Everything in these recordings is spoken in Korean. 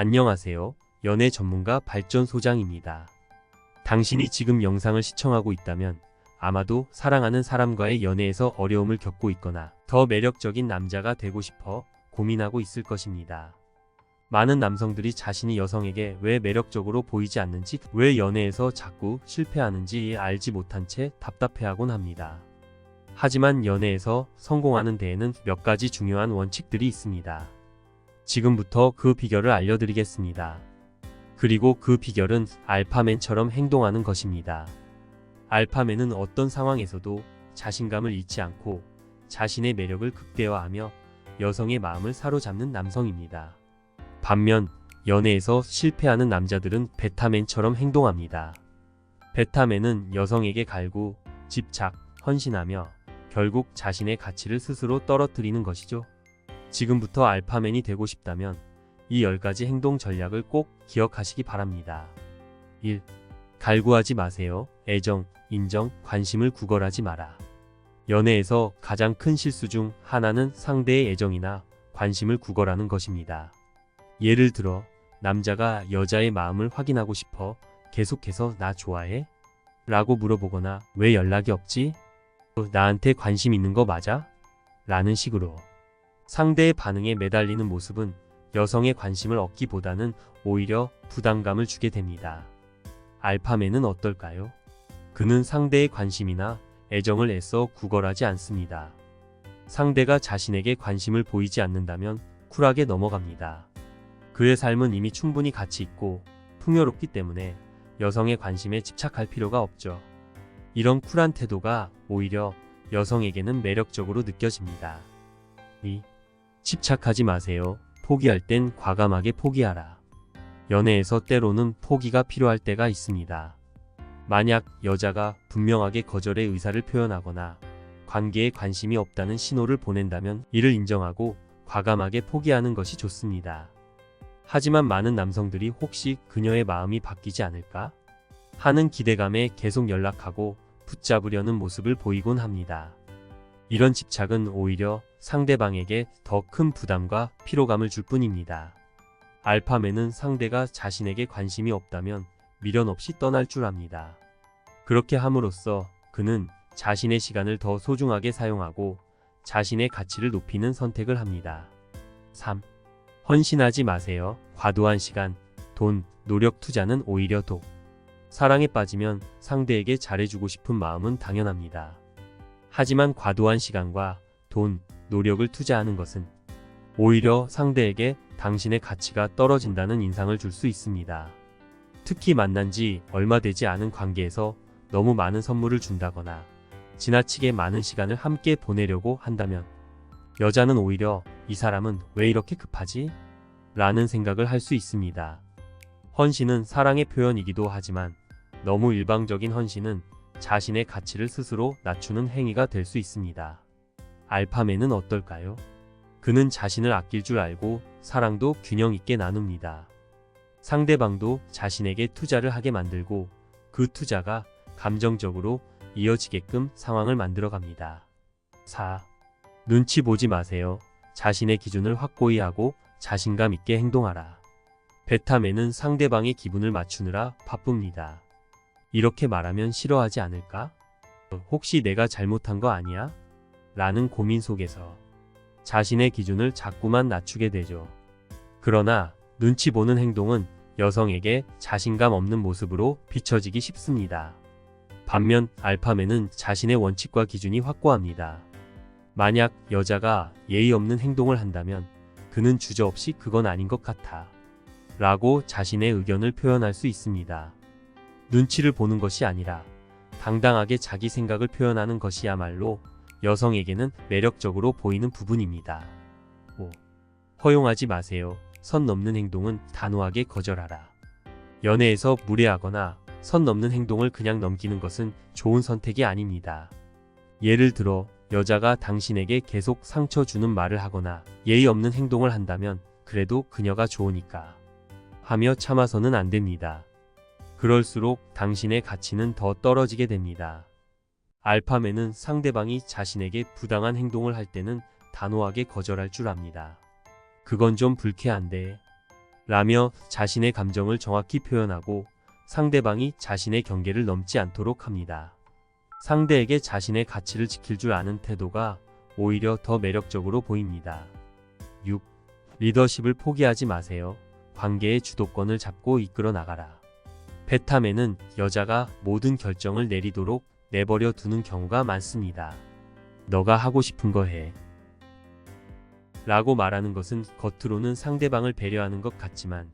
안녕하세요. 연애 전문가 발전소장입니다. 당신이 지금 영상을 시청하고 있다면 아마도 사랑하는 사람과의 연애에서 어려움을 겪고 있거나 더 매력적인 남자가 되고 싶어 고민하고 있을 것입니다. 많은 남성들이 자신이 여성에게 왜 매력적으로 보이지 않는지, 왜 연애에서 자꾸 실패하는지 알지 못한 채 답답해하곤 합니다. 하지만 연애에서 성공하는 데에는 몇 가지 중요한 원칙들이 있습니다. 지금부터 그 비결을 알려드리겠습니다. 그리고 그 비결은 알파맨처럼 행동하는 것입니다. 알파맨은 어떤 상황에서도 자신감을 잃지 않고 자신의 매력을 극대화하며 여성의 마음을 사로잡는 남성입니다. 반면 연애에서 실패하는 남자들은 베타맨처럼 행동합니다. 베타맨은 여성에게 갈구, 집착, 헌신하며 결국 자신의 가치를 스스로 떨어뜨리는 것이죠. 지금부터 알파맨이 되고 싶다면 이 10가지 행동 전략을 꼭 기억하시기 바랍니다. 1. 갈구하지 마세요. 애정, 인정, 관심을 구걸하지 마라. 연애에서 가장 큰 실수 중 하나는 상대의 애정이나 관심을 구걸하는 것입니다. 예를 들어, 남자가 여자의 마음을 확인하고 싶어 계속해서 나 좋아해? 라고 물어보거나 왜 연락이 없지? 나한테 관심 있는 거 맞아? 라는 식으로 상대의 반응에 매달리는 모습은 여성의 관심을 얻기보다는 오히려 부담감을 주게 됩니다. 알파맨은 어떨까요? 그는 상대의 관심이나 애정을 애써 구걸하지 않습니다. 상대가 자신에게 관심을 보이지 않는다면 쿨하게 넘어갑니다. 그의 삶은 이미 충분히 가치 있고 풍요롭기 때문에 여성의 관심에 집착할 필요가 없죠. 이런 쿨한 태도가 오히려 여성에게는 매력적으로 느껴집니다. 2. 집착하지 마세요. 포기할 땐 과감하게 포기하라. 연애에서 때로는 포기가 필요할 때가 있습니다. 만약 여자가 분명하게 거절의 의사를 표현하거나 관계에 관심이 없다는 신호를 보낸다면 이를 인정하고 과감하게 포기하는 것이 좋습니다. 하지만 많은 남성들이 혹시 그녀의 마음이 바뀌지 않을까? 하는 기대감에 계속 연락하고 붙잡으려는 모습을 보이곤 합니다. 이런 집착은 오히려 상대방에게 더 큰 부담과 피로감을 줄 뿐입니다. 알파맨은 상대가 자신에게 관심이 없다면 미련 없이 떠날 줄 압니다. 그렇게 함으로써 그는 자신의 시간을 더 소중하게 사용하고 자신의 가치를 높이는 선택을 합니다. 3. 헌신하지 마세요. 과도한 시간, 돈, 노력 투자는 오히려 독. 사랑에 빠지면 상대에게 잘해주고 싶은 마음은 당연합니다. 하지만 과도한 시간과 돈, 노력을 투자하는 것은 오히려 상대에게 당신의 가치가 떨어진다는 인상을 줄 수 있습니다. 특히 만난 지 얼마 되지 않은 관계에서 너무 많은 선물을 준다거나 지나치게 많은 시간을 함께 보내려고 한다면 여자는 오히려 이 사람은 왜 이렇게 급하지? 라는 생각을 할 수 있습니다. 헌신은 사랑의 표현이기도 하지만 너무 일방적인 헌신은 자신의 가치를 스스로 낮추는 행위가 될 수 있습니다. 알파맨은 어떨까요? 그는 자신을 아낄 줄 알고 사랑도 균형 있게 나눕니다. 상대방도 자신에게 투자를 하게 만들고 그 투자가 감정적으로 이어지게끔 상황을 만들어 갑니다. 4. 눈치 보지 마세요. 자신의 기준을 확고히 하고 자신감 있게 행동하라. 베타맨은 상대방의 기분을 맞추느라 바쁩니다. 이렇게 말하면 싫어하지 않을까? 혹시 내가 잘못한 거 아니야? 라는 고민 속에서 자신의 기준을 자꾸만 낮추게 되죠. 그러나 눈치 보는 행동은 여성에게 자신감 없는 모습으로 비춰지기 쉽습니다. 반면 알파맨은 자신의 원칙과 기준이 확고합니다. 만약 여자가 예의 없는 행동을 한다면 그는 주저없이 그건 아닌 것 같아. 라고 자신의 의견을 표현할 수 있습니다. 눈치를 보는 것이 아니라 당당하게 자기 생각을 표현하는 것이야말로 여성에게는 매력적으로 보이는 부분입니다. 5. 허용하지 마세요. 선 넘는 행동은 단호하게 거절하라. 연애에서 무례하거나 선 넘는 행동을 그냥 넘기는 것은 좋은 선택이 아닙니다. 예를 들어 여자가 당신에게 계속 상처 주는 말을 하거나 예의 없는 행동을 한다면 그래도 그녀가 좋으니까 하며 참아서는 안 됩니다. 그럴수록 당신의 가치는 더 떨어지게 됩니다. 알파맨은 상대방이 자신에게 부당한 행동을 할 때는 단호하게 거절할 줄 압니다. 그건 좀 불쾌한데 라며 자신의 감정을 정확히 표현하고 상대방이 자신의 경계를 넘지 않도록 합니다. 상대에게 자신의 가치를 지킬 줄 아는 태도가 오히려 더 매력적으로 보입니다. 6. 리더십을 포기하지 마세요. 관계의 주도권을 잡고 이끌어 나가라. 베탐에는 여자가 모든 결정을 내리도록 내버려 두는 경우가 많습니다. 너가 하고 싶은 거 해. 라고 말하는 것은 겉으로는 상대방을 배려하는 것 같지만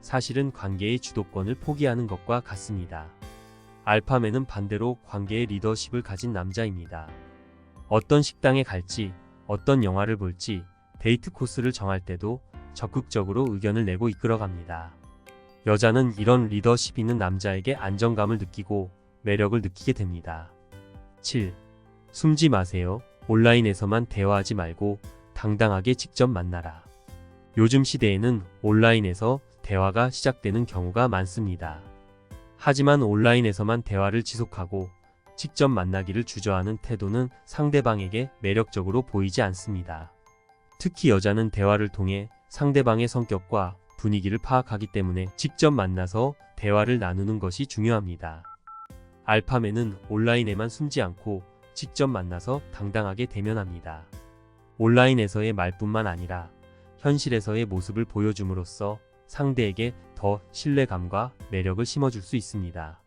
사실은 관계의 주도권을 포기하는 것과 같습니다. 알파맨은 반대로 관계의 리더십을 가진 남자입니다. 어떤 식당에 갈지, 어떤 영화를 볼지, 데이트 코스를 정할 때도 적극적으로 의견을 내고 이끌어갑니다. 여자는 이런 리더십 있는 남자에게 안정감을 느끼고 매력을 느끼게 됩니다. 7. 숨지 마세요. 온라인에서만 대화하지 말고 당당하게 직접 만나라. 요즘 시대에는 온라인에서 대화가 시작되는 경우가 많습니다. 하지만 온라인에서만 대화를 지속하고 직접 만나기를 주저하는 태도는 상대방에게 매력적으로 보이지 않습니다. 특히 여자는 대화를 통해 상대방의 성격과 분위기를 파악하기 때문에 직접 만나서 대화를 나누는 것이 중요합니다. 알파맨은 온라인에만 숨지 않고 직접 만나서 당당하게 대면합니다. 온라인에서의 말뿐만 아니라 현실에서의 모습을 보여줌으로써 상대에게 더 신뢰감과 매력을 심어줄 수 있습니다.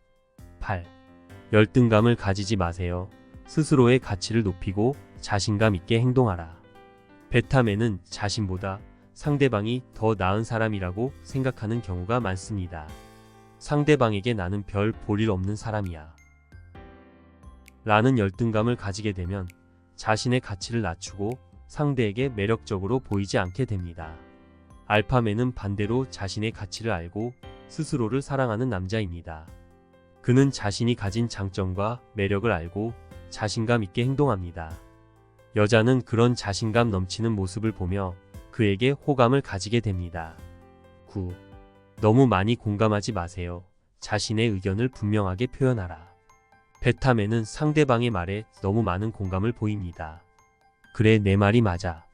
8. 열등감을 가지지 마세요. 스스로의 가치를 높이고 자신감 있게 행동하라. 베타맨은 자신보다 상대방이 더 나은 사람이라고 생각하는 경우가 많습니다. 상대방에게 나는 별 볼 일 없는 사람이야. 라는 열등감을 가지게 되면 자신의 가치를 낮추고 상대에게 매력적으로 보이지 않게 됩니다. 알파맨은 반대로 자신의 가치를 알고 스스로를 사랑하는 남자입니다. 그는 자신이 가진 장점과 매력을 알고 자신감 있게 행동합니다. 여자는 그런 자신감 넘치는 모습을 보며 그에게 호감을 가지게 됩니다. 9. 너무 많이 공감하지 마세요. 자신의 의견을 분명하게 표현하라. 베타맨은 상대방의 말에 너무 많은 공감을 보입니다. 그래, 내 말이 맞아.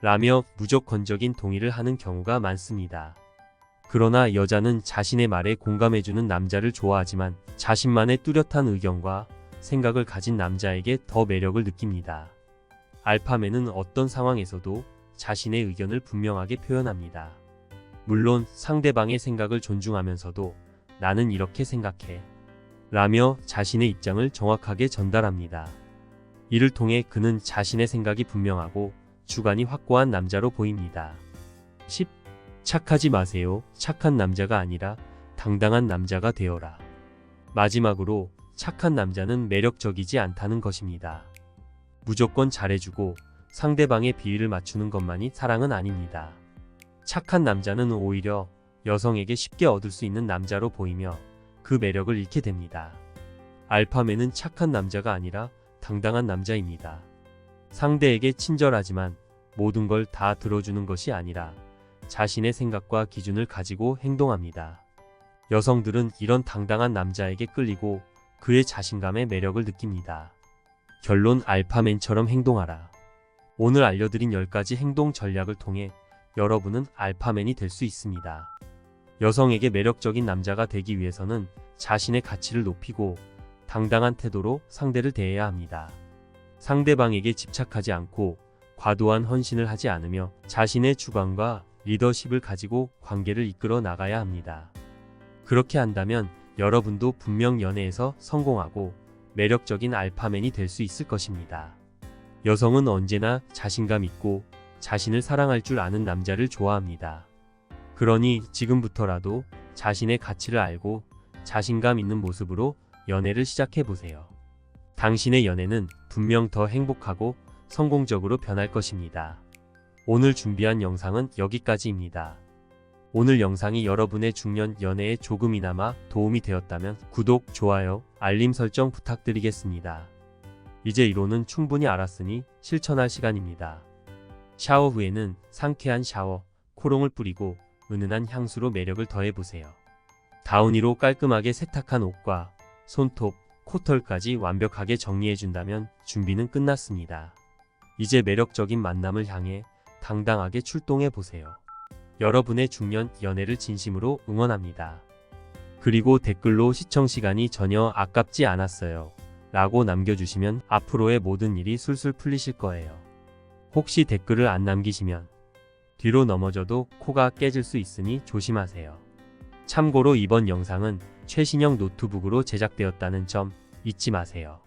라며 무조건적인 동의를 하는 경우가 많습니다. 그러나 여자는 자신의 말에 공감해주는 남자를 좋아하지만 자신만의 뚜렷한 의견과 생각을 가진 남자에게 더 매력을 느낍니다. 알파맨은 어떤 상황에서도 자신의 의견을 분명하게 표현합니다. 물론 상대방의 생각을 존중하면서도 나는 이렇게 생각해. 라며 자신의 입장을 정확하게 전달합니다. 이를 통해 그는 자신의 생각이 분명하고 주관이 확고한 남자로 보입니다. 10. 착하지 마세요. 착한 남자가 아니라 당당한 남자가 되어라. 마지막으로 착한 남자는 매력적이지 않다는 것입니다. 무조건 잘해주고 상대방의 비위를 맞추는 것만이 사랑은 아닙니다. 착한 남자는 오히려 여성에게 쉽게 얻을 수 있는 남자로 보이며 그 매력을 잃게 됩니다. 알파맨은 착한 남자가 아니라 당당한 남자입니다. 상대에게 친절하지만 모든 걸 다 들어주는 것이 아니라 자신의 생각과 기준을 가지고 행동합니다. 여성들은 이런 당당한 남자에게 끌리고 그의 자신감에 매력을 느낍니다. 결론 알파맨처럼 행동하라. 오늘 알려드린 10가지 행동 전략을 통해 여러분은 알파맨이 될 수 있습니다. 여성에게 매력적인 남자가 되기 위해서는 자신의 가치를 높이고 당당한 태도로 상대를 대해야 합니다. 상대방에게 집착하지 않고 과도한 헌신을 하지 않으며 자신의 주관과 리더십을 가지고 관계를 이끌어 나가야 합니다. 그렇게 한다면 여러분도 분명 연애에서 성공하고 매력적인 알파맨이 될 수 있을 것입니다. 여성은 언제나 자신감 있고 자신을 사랑할 줄 아는 남자를 좋아합니다. 그러니 지금부터라도 자신의 가치를 알고 자신감 있는 모습으로 연애를 시작해 보세요. 당신의 연애는 분명 더 행복하고 성공적으로 변할 것입니다. 오늘 준비한 영상은 여기까지입니다. 오늘 영상이 여러분의 중년 연애에 조금이나마 도움이 되었다면 구독, 좋아요, 알림 설정 부탁드리겠습니다. 이제 이론은 충분히 알았으니 실천할 시간입니다. 샤워 후에는 상쾌한 샤워, 코롱을 뿌리고 은은한 향수로 매력을 더해보세요. 다운이로 깔끔하게 세탁한 옷과 손톱, 코털까지 완벽하게 정리해준다면 준비는 끝났습니다. 이제 매력적인 만남을 향해 당당하게 출동해보세요. 여러분의 중년 연애를 진심으로 응원합니다. 그리고 댓글로 시청 시간이 전혀 아깝지 않았어요. 라고 남겨주시면 앞으로의 모든 일이 술술 풀리실 거예요. 혹시 댓글을 안 남기시면 뒤로 넘어져도 코가 깨질 수 있으니 조심하세요. 참고로 이번 영상은 최신형 노트북으로 제작되었다는 점 잊지 마세요.